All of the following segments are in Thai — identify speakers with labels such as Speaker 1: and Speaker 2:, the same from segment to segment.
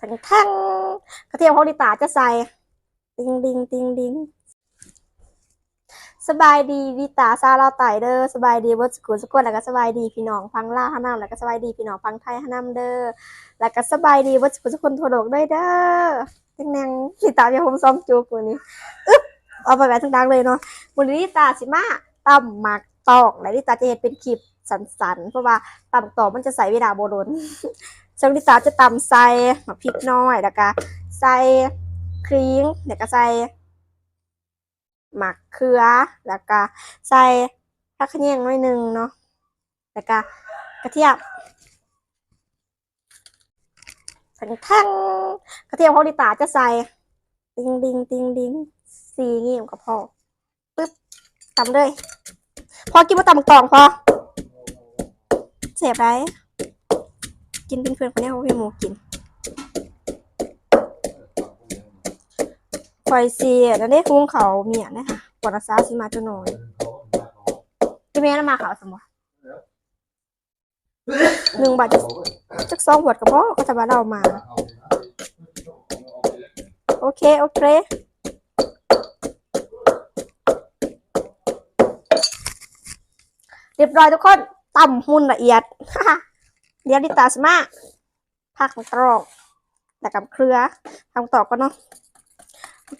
Speaker 1: ทั้งทั้งกระเทียมของลิตาจะใส่ ติงดิงติงดิงสบายดีลิตาซาลาไตเด้อสบายดีเบิร์ดสกุลสกุลแล้วก็สบายดีพี่น้องพังล่าฮานามแล้วก็สบายดีพี่น้องพังไทยฮานามเด้อแล้วก็สบายดีเบิร์ดสกุลสกุลทั่วโลกด้วยเด้อจังแนงลิตาอย่าผมซ้อมจูบวันนี้อึ๊บเอาไปแบบดังๆเลยเนาะวันนี้ลิตาสิมาต่ำหมักตอกและลิตาจะเห็นเป็นคลิปสันๆ เพราะว่าต่ำตอกมันจะใส่เวลาโบโดน ซลิตาจะตำใส่หมักพริกน้อยแล้วก็ใส่ครีมแล้วก็ใส่หมักเขือแล้วก็ใส่ผักขะแยงหน้อยหนึงเนาะแล้วก็กระเทียมทั้งทั้งกระเทียมของลิตาจะใส่ดิงดิงดิงดิงสีเงี้ยก็พอปึ๊บตำเลย พอกินมาตำกล่องพอเสียบไร กินเป็นเพื่อนคนนี้เขาพี่หมูกินคอยเสียแล้วนี่คุ้งเขาเมียนะคะปวดรักษาสิมาจะหน่อยพี่แม่นำมาเขาวสมบัติหนึ่งบาทจักสองบวดกับพ่อก็จะมาเรามา โอเค โอเคเรียบร้อยทุกคนต่ำหุ่นละเอียด เดียดิตาสมาผักตรอกแต่กับเครือทำต่อก็เนาะ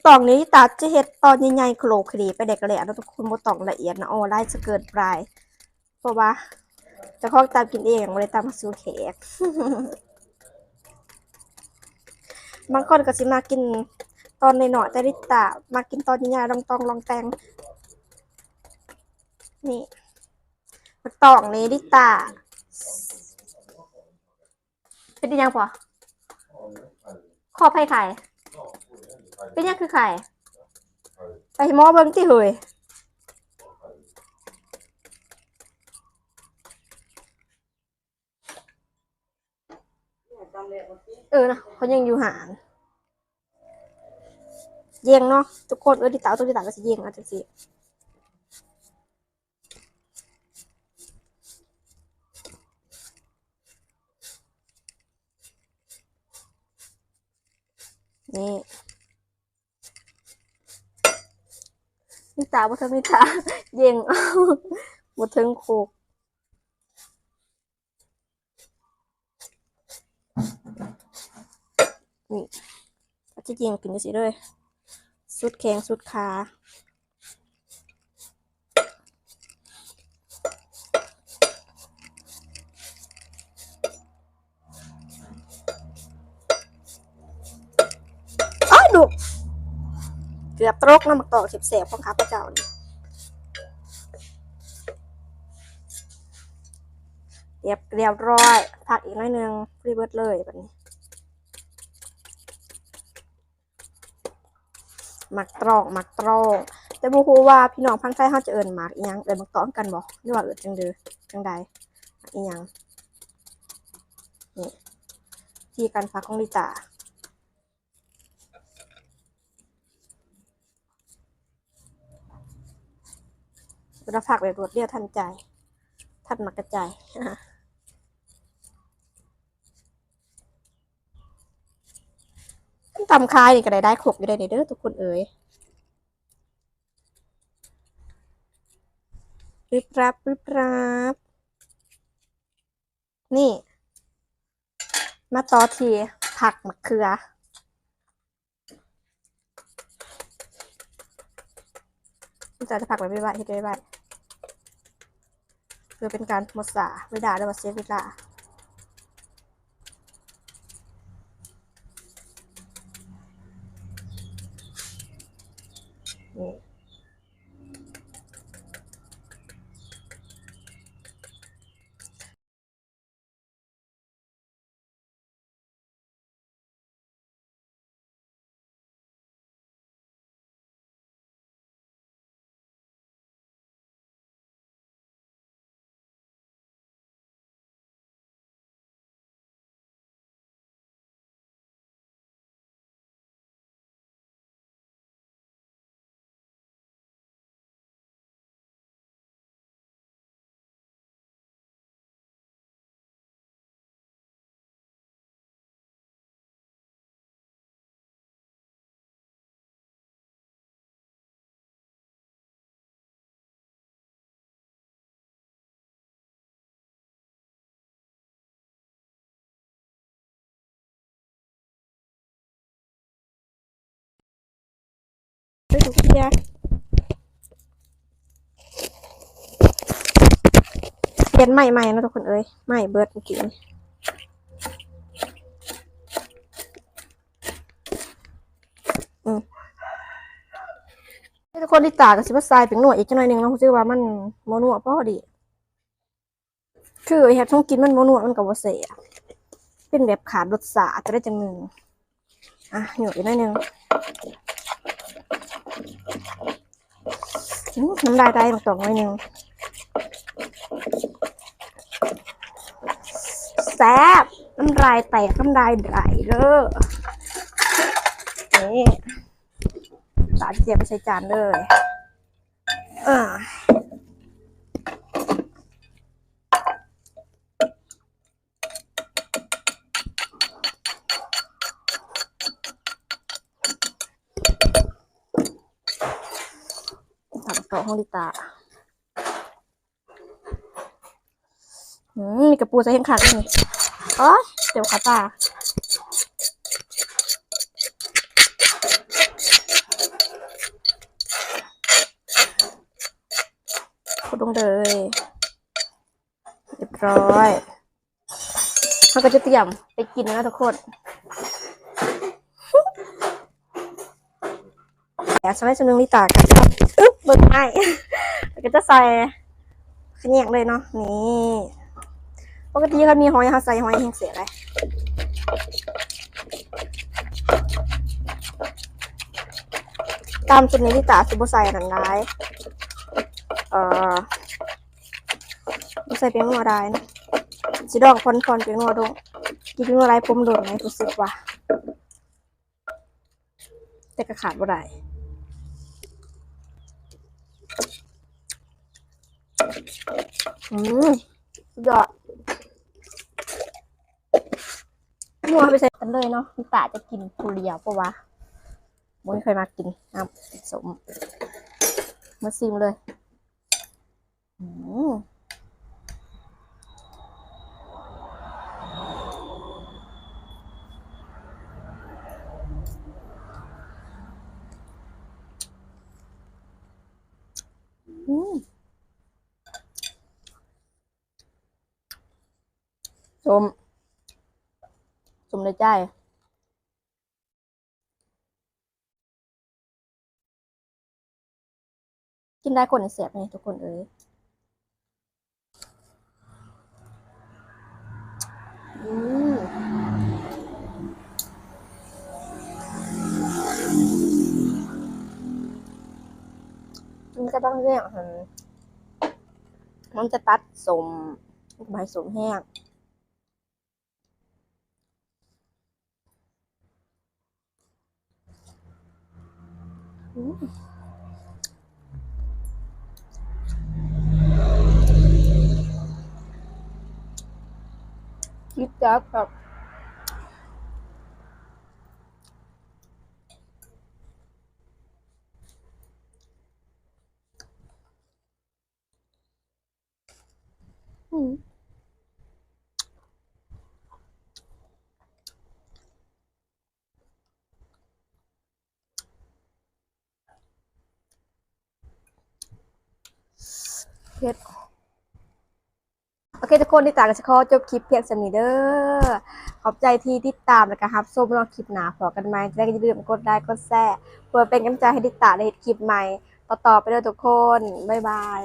Speaker 1: ตองนี้ตาจะเฮ็ดตอนใหญ่ๆโคลคลีไปเด็กเลยนะทุกคนบ่ตองละเอียดนะโอ้ไล่จะเกิดปลาย เพราะว่าจะคล้องตามกินเองไม่ได้ตามมาสู่แขกบางคนก็สิมากินตอนในหน่อยแต่ลิตามากินตอนใหญ่ๆลองตองลองแตงนี่ตองนี้ลิตา เป็นอีหยังปะขอไผ่ไข่เป็นหยังคือไข่ไปหมอเบิ่งที่เหยเออนะเขายังอยู่ห่างเยี่ยงเนาะทุกคนเออที่เต๋าตัวที่เต๋าก็จะเยี่ยงนะจังสิ นี่นี่ตาบ่เทิงนี่ตาเยี่งเอาบ่เทิงโคกนี่ก็จะเยี่งกินจังสิเลยสุดแข็งสุดขาอ้าวดุ เกือบตรกน้ำมักตอกเสียบๆของข้าพเจ้านี่เรียบเรียบร้อยผักอีกน้อยนึงรีเบิร์ดเลยแบบนี้หมักตรอกหมักตรอกแต่บ่ฮู้ว่าพี่น้องพังไทยเฮาจะเอิ้นหมักอีหยังเอิ้นหมักตอกกันบ่หรือว่าเอิ้นจังเด้อจังใดอีหยังนี่ที่การฟักของลิตา เราผักแบบรวดเดียวทันใจทันมักระจายตำคายนี่ก็ได้ได้ขบอยู่ได้ในเด้อทุกคนเอ๋ยริบรับริบรับนี่ มาต่อทีผักมะเขือจะจะผักไว้ไม่ไหวเฮ็ดไว้ไว พื่อเป็นการหมดสาเวลาและว่าเซฟเวลา ทุกเทียเปลี่ยนใหม่ใหม่นะทุกคนเอ้ยใหม่เบิร์ดจริงๆอืมให้ทุกคนที่ตากับสิบสายเป็นหน่วยอีกจังหน่อยหนึ่งเนาะเพราะว่ามันโมนัวพอดี คือเฮ็ดช่องกินมันโมนัวมันกับวเสียเป็นแบบขาดรสชาจะได้จังหนึ่งอะหน่วยอีกหน่อยหนึ่ง อื้อ น้ำลายได้มาสองหน่อยหนึ่งแซ่บน้ำลายแตกน้ำลายไหลเด้อนี่ตาเจียบไปใส่จานเลย อ่า ผักต่อห้องลิตาอืมมีกระปูใส่แห้งขาดนี่อ๋อเดี๋ยวขาตาขุดลงเลยเรียบร้อยเขาก็จะเตรียมไปกินนะทุกคนแอบสไลด์สนึงลิตากันครับ อึ๊บเบิกให้แล้ก็จะใส่ขยงเลยเนาะนี่ปกติเขามีหอยเขาใส่หอยแห้งเสียเลยตามจุดนี้ลิตาสิบใส่หนังร้ายเอ่อบ่ใส่เป็นนัวได้นะสิดอกคอนๆเป็นนัวดงกินเป็นนัวไรผมโดนไหมรู้สึกว่าแต่ก็ขาดบ่ได้ อืมยอดมัวไปใส่กันเลยเนาะพี่ตาจะกินทุเรียนปะวะไม่เคยมากินน้ำสมมาซิมเลย อืมอืม สมสมในใจกินได้คนเสียบไหมทุกคนเอ้ยมันก็ต้องเรียกมันจะตัดสมใบสมแห้ง อืมคิดจับครับอืม เผ็ดโอเคทุกคนที่ตามกันจะขอจบคลิปเพียงสนีเดอร์ขอบใจที่ติดตามนะครับชมรอคลิปหนาพอกันไหมจะได้อย่าลืมกดไลค์กดแชร์เพื่อเป็นกำลังใจให้ติดตามในคลิปใหม่ ต่อๆไปเด้อทุกคน บ๊ายบาย